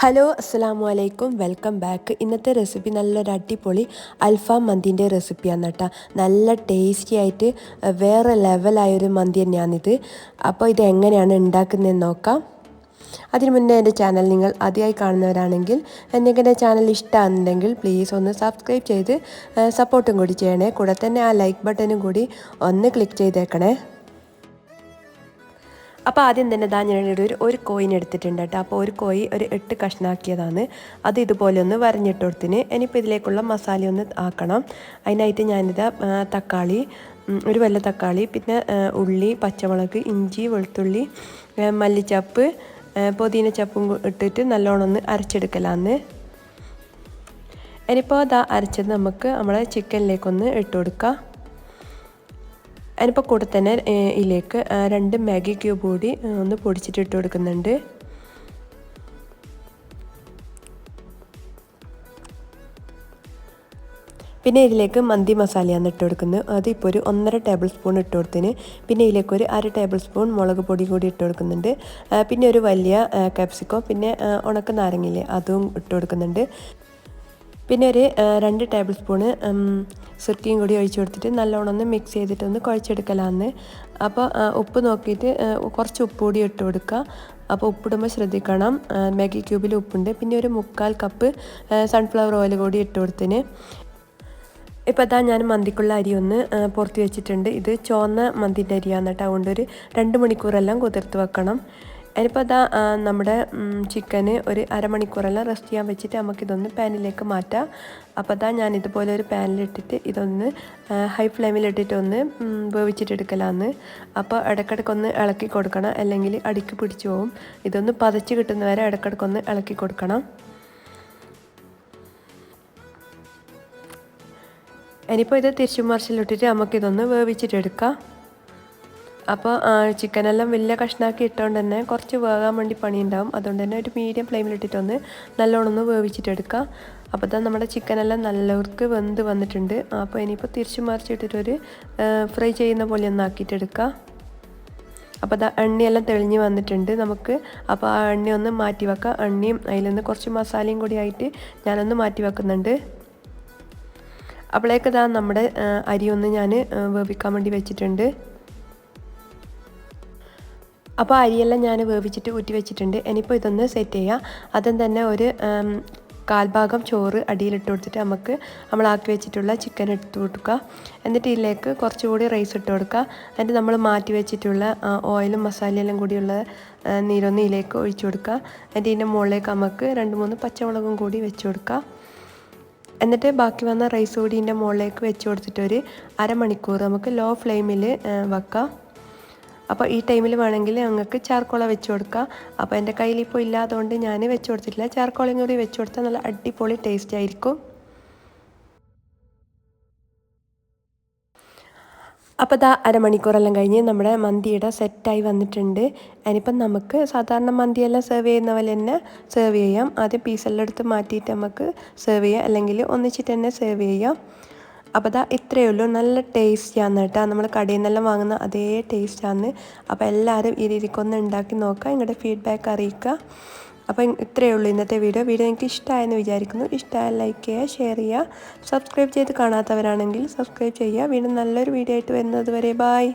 Hello അസ്സാം വലൈക്കും welcome back. ഇന്നത്തെ റെസിപ്പി നല്ലൊരു അടിപൊളി അൽഫാം മന്തിന്റെ റെസിപ്പിയാണ് കേട്ടോ. നല്ല ടേസ്റ്റി ആയിട്ട് വേറെ ലെവലായൊരു മന്തി തന്നെയാണിത്. അപ്പോൾ ഇത് എങ്ങനെയാണ് ഉണ്ടാക്കുന്നതെന്ന് നോക്കാം. അതിനു മുന്നേ എന്റെ ചാനൽ നിങ്ങൾ ആദ്യമായി കാണുന്നവരാണെങ്കിൽ നിങ്ങൾക്ക് എന്റെ ചാനൽ ഇഷ്ടമാണെന്നുണ്ടെങ്കിൽ പ്ലീസ് ഒന്ന് സബ്സ്ക്രൈബ് ചെയ്ത് സപ്പോർട്ടും കൂടി ചെയ്യണേ. കൂടെ തന്നെ ആ ലൈക്ക് ബട്ടനും കൂടി ഒന്ന് ക്ലിക്ക് ചെയ്തേക്കണേ. അപ്പോൾ ആദ്യം തന്നെ ദാ ഞാനിവിടെ ഒരു ഒരു കോയിൻ എടുത്തിട്ടുണ്ട് കേട്ടോ. അപ്പോൾ ഒരു കോയി ഒരു എട്ട് കഷ്ണാക്കിയതാണ്. അത് ഇതുപോലെ ഒന്ന് വരഞ്ഞിട്ട് കൊടുത്തിന്. ഇനിയിപ്പോൾ ഇതിലേക്കുള്ള മസാല ഒന്ന് ആക്കണം. അതിനായിട്ട് ഞാനിത് തക്കാളി ഒരു വല്ല തക്കാളി പിന്നെ ഉള്ളി പച്ചമുളക് ഇഞ്ചി വെളുത്തുള്ളി മല്ലിച്ചപ്പ് പുതിന ചപ്പും ഇട്ടിട്ട് നല്ലോണം ഒന്ന് അരച്ചെടുക്കലാന്ന്. ഇനിയിപ്പോൾ അതാ അരച്ചത് നമുക്ക് നമ്മളെ ചിക്കനിലേക്കൊന്ന് ഇട്ട് കൊടുക്കാം. അതിനിപ്പോൾ കൂടെ തന്നെ ഇതിലേക്ക് രണ്ട് മാഗി ക്യൂബ് കൂടി ഒന്ന് പൊടിച്ചിട്ട് ഇട്ട് കൊടുക്കുന്നുണ്ട്. പിന്നെ ഇതിലേക്ക് മന്തി മസാലയാണ് ഇട്ട് കൊടുക്കുന്നത്. അത് ഇപ്പോൾ ഒരു ഒന്നര ടേബിൾ സ്പൂൺ ഇട്ട് കൊടുത്തിന് പിന്നെ ഇതിലേക്ക് ഒരു അര ടേബിൾ സ്പൂൺ മുളക് പൊടി കൂടി ഇട്ട് കൊടുക്കുന്നുണ്ട്. പിന്നെ ഒരു വലിയ കാപ്സിക്കോ പിന്നെ ഉണക്ക നാരങ്ങയില്ലേ അതും ഇട്ട് കൊടുക്കുന്നുണ്ട്. പിന്നെ ഒരു രണ്ട് ടേബിൾ സ്പൂണ് സുർക്കിയും കൂടി ഒഴിച്ചു കൊടുത്തിട്ട് നല്ലോണം ഒന്ന് മിക്സ് ചെയ്തിട്ടൊന്ന് കുഴച്ചെടുക്കലാന്ന്. അപ്പോൾ ഉപ്പ് നോക്കിയിട്ട് കുറച്ച് ഉപ്പ് കൂടി ഇട്ട് കൊടുക്കുക. അപ്പോൾ ഉപ്പിടുമ്പോൾ ശ്രദ്ധിക്കണം. മാഗി ക്യൂബിൽ ഉപ്പുണ്ട്. പിന്നെ ഒരു മുക്കാൽ കപ്പ് സൺഫ്ലവർ ഓയിൽ കൂടി ഇട്ട് കൊടുത്തിന്. ഇപ്പോൾ അതാ ഞാൻ മന്തിക്കുള്ള അരി ഒന്ന് പുറത്ത് വെച്ചിട്ടുണ്ട്. ഇത് ചുവന്ന മന്തിന്റെ അരിയാണ് കേട്ടോ. അതുകൊണ്ട് ഒരു രണ്ട് മണിക്കൂറെല്ലാം കുതിർത്ത് വെക്കണം. അതിനിപ്പോൾ അതാ നമ്മുടെ ചിക്കന് ഒരു അരമണിക്കൂറെല്ലാം റെസ്റ്റ് ചെയ്യാൻ വെച്ചിട്ട് നമുക്കിതൊന്ന് പാനിലേക്ക് മാറ്റാം. അപ്പോൾ അതാ ഞാൻ ഇതുപോലെ ഒരു പാനിലിട്ടിട്ട് ഇതൊന്ന് ഹൈ ഫ്ലെയിമിലിട്ടിട്ട് ഒന്ന് വേവിച്ചിട്ടെടുക്കലാന്ന്. അപ്പോൾ ഇടയ്ക്കിടയ്ക്കൊന്ന് ഇളക്കി കൊടുക്കണം അല്ലെങ്കിൽ അടിക്ക് പിടിച്ചു പോകും ഇതൊന്ന് പതച്ച് കിട്ടുന്നവരെ ഇടയ്ക്കിടയ്ക്കൊന്ന് ഇളക്കി കൊടുക്കണം. ഇനിയിപ്പോൾ ഇത് തിരിച്ചും മറിച്ചിലിട്ടിട്ട് നമുക്കിതൊന്ന് വേവിച്ചിട്ടെടുക്കാം. അപ്പോൾ ചിക്കനെല്ലാം വലിയ കഷ്ണാക്കി ഇട്ടുകൊണ്ട് തന്നെ കുറച്ച് വേകാൻ വേണ്ടി പണിയുണ്ടാവും. അതുകൊണ്ട് തന്നെ ഒരു മീഡിയം നല്ലോണം ഒന്ന് വേവിച്ചിട്ടെടുക്കുക അപ്പോൾ തന്നെ നമ്മുടെ ചിക്കനെല്ലാം നല്ലവർക്ക് വെന്ത് വന്നിട്ടുണ്ട്. അപ്പോൾ ഇനിയിപ്പോൾ തിരിച്ചു മറിച്ചിട്ടിട്ടൊരു ഫ്രൈ ചെയ്യുന്ന പോലെ ഒന്ന് ആക്കിയിട്ടെടുക്കുക അപ്പോൾ അത് എണ്ണയെല്ലാം തെളിഞ്ഞ് വന്നിട്ടുണ്ട് നമുക്ക്. അപ്പോൾ ആ എണ്ണ ഒന്ന് മാറ്റി വെക്കാം. എണ്ണയും അതിൽ നിന്ന് കുറച്ച് മസാലയും കൂടി ആയിട്ട് ഞാനൊന്ന് മാറ്റി വെക്കുന്നുണ്ട്. അപ്പോഴേക്കതാ നമ്മുടെ അരി ഒന്ന് ഞാൻ വേവിക്കാൻ വേണ്ടി വെച്ചിട്ടുണ്ട്. അപ്പോൾ അരിയെല്ലാം ഞാൻ വേവിച്ചിട്ട് ഊറ്റി വെച്ചിട്ടുണ്ട്. ഇനിയിപ്പോൾ ഇതൊന്ന് സെറ്റ് ചെയ്യുക അതും തന്നെ ഒരു കാൽഭാഗം ചോറ് അടിയിലിട്ട് കൊടുത്തിട്ട് നമുക്ക് നമ്മൾ ആക്കി വെച്ചിട്ടുള്ള ചിക്കൻ എടുത്ത് കൊടുക്കുക. എന്നിട്ട് ഇതിലേക്ക് കുറച്ചുകൂടി റൈസ് ഇട്ട് കൊടുക്കുക. എന്നിട്ട് നമ്മൾ മാറ്റി വെച്ചിട്ടുള്ള ഓയിലും മസാലയെല്ലാം കൂടിയുള്ള നീരൊന്ന് ഇതിലേക്ക് ഒഴിച്ചു കൊടുക്കുക. എന്നിട്ട് ഇതിന്റെ മുകളിലേക്ക് നമുക്ക് രണ്ട് മൂന്ന് പച്ചമുളകും കൂടി വെച്ച് കൊടുക്കുക. എന്നിട്ട് ബാക്കി വന്ന റൈസ് കൂടി ഇതിന്റെ മുകളിലേക്ക് വെച്ച് കൊടുത്തിട്ട് ഒരു അരമണിക്കൂർ നമുക്ക് ലോ ഫ്ലെയിമിൽ വെക്കാം. അപ്പോൾ ഈ ടൈമിൽ വേണമെങ്കിൽ ഞങ്ങൾക്ക് ചാർക്കോള വെച്ച് കൊടുക്കാം. അപ്പോൾ എന്റെ കയ്യിൽ ഇപ്പോൾ ഇല്ലാത്തതുകൊണ്ട് ഞാൻ വെച്ച് കൊടുത്തിട്ടില്ല. ചാർക്കോളയും കൂടി വെച്ച് കൊടുത്താൽ നല്ല അടിപൊളി ടേസ്റ്റ് ആയിരിക്കും. അപ്പോൾ ഇതാ അരമണിക്കൂറെല്ലാം കഴിഞ്ഞ് നമ്മുടെ മന്തിയുടെ സെറ്റായി വന്നിട്ടുണ്ട്. അതിനിപ്പം നമുക്ക് സാധാരണ മന്തിയെല്ലാം സെർവ് ചെയ്യുന്ന പോലെ തന്നെ സെർവ് ചെയ്യാം. ആദ്യം പീസെല്ലാം എടുത്ത് മാറ്റിയിട്ട് നമുക്ക് സെർവ് ചെയ്യാം. അല്ലെങ്കിൽ ഒന്നിച്ചിട്ട് തന്നെ സെർവ് ചെയ്യാം. അപ്പോൾ അതാ ഇത്രയേ ഉള്ളൂ. നല്ല ടേസ്റ്റിയാണ് കേട്ടോ. നമ്മൾ കടയിൽ നിന്നെല്ലാം വാങ്ങുന്ന അതേ ടേസ്റ്റാണ് അപ്പോൾ എല്ലാവരും ഈ രീതിക്കൊന്ന് ഉണ്ടാക്കി നോക്കുക. നിങ്ങളുടെ ഫീഡ്ബാക്ക് അറിയിക്കുക. അപ്പോൾ ഇത്രയേ ഉള്ളൂ ഇന്നത്തെ വീഡിയോ വീഡിയോ നിങ്ങൾക്ക് ഇഷ്ടമായെന്ന് വിചാരിക്കുന്നു. ഇഷ്ടമായ ലൈക്ക് ചെയ്യുക ഷെയർ ചെയ്യുക. സബ്സ്ക്രൈബ് ചെയ്ത് കാണാത്തവരാണെങ്കിൽ സബ്സ്ക്രൈബ് ചെയ്യുക. വീണ്ടും നല്ലൊരു വീഡിയോ ആയിട്ട് വരുന്നത് വരെ. ബായ്